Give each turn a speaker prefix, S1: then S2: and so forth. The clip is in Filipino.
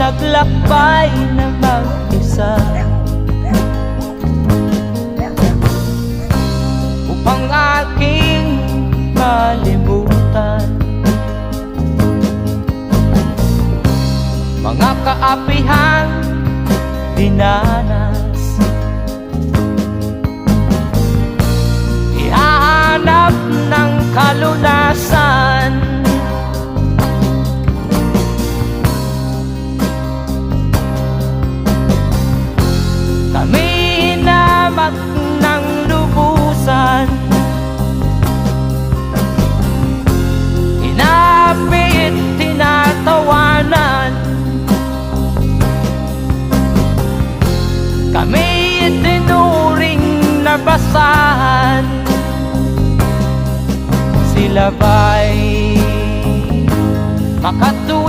S1: naglakbay na mag-isa. Upang aking malimutan. Mga kaapihan dinanas. Ihahanap ng kalunasan Kami itinuring na basahan Sila ba'y makatuwid